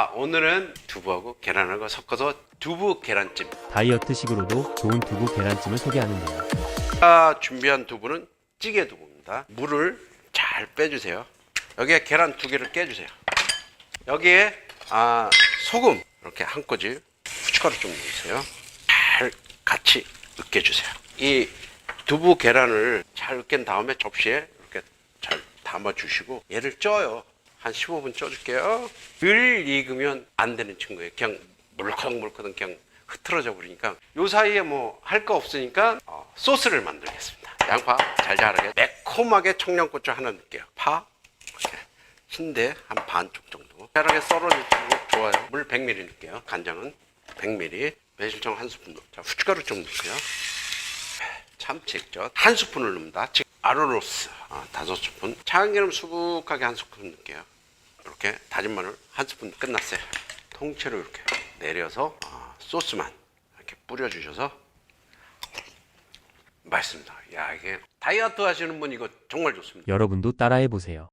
아, 오늘은 두부하고 계란하고 섞어서 두부 계란찜. 다이어트식으로도 좋은 두부 계란찜을 소개하는데요. 아, 준비한 두부는 찌개 두부입니다. 물을 잘 빼주세요. 여기에 계란 두 개를 깨주세요. 여기에 아, 소금 이렇게 한 꼬집 후춧가루 좀 넣으세요. 잘 같이 으깨주세요. 이 두부 계란을 잘 으깬 다음에 접시에 이렇게 잘 담아주시고 얘를 쪄요. 한 15분 쪄줄게요. 늘 익으면 안 되는 친구예요. 그냥 물컹물컹 그냥 흐트러져 버리니까 요 사이에 뭐 할 거 없으니까 어, 소스를 만들겠습니다. 양파 잘 자르게 매콤하게 청양고추 하나 넣을게요. 파 흰대 한 반쪽 정도 잘하게 썰어주시면 좋아요. 물 100ml 넣을게요. 간장은 100ml, 매실청 한 스푼 넣. 자 후춧가루 좀 넣고요. 참치 액젓 한 스푼을 넣습니다. 즉 아로로스 아, 다섯 스푼, 참기름 수북하게 한 스푼 넣을게요. 이렇게 다진 마늘 한 스푼 끝났어요. 통째로 이렇게 내려서 아, 소스만 이렇게 뿌려주셔서 맛있습니다. 야 이게 다이어트 하시는 분 이거 정말 좋습니다. 여러분도 따라해 보세요.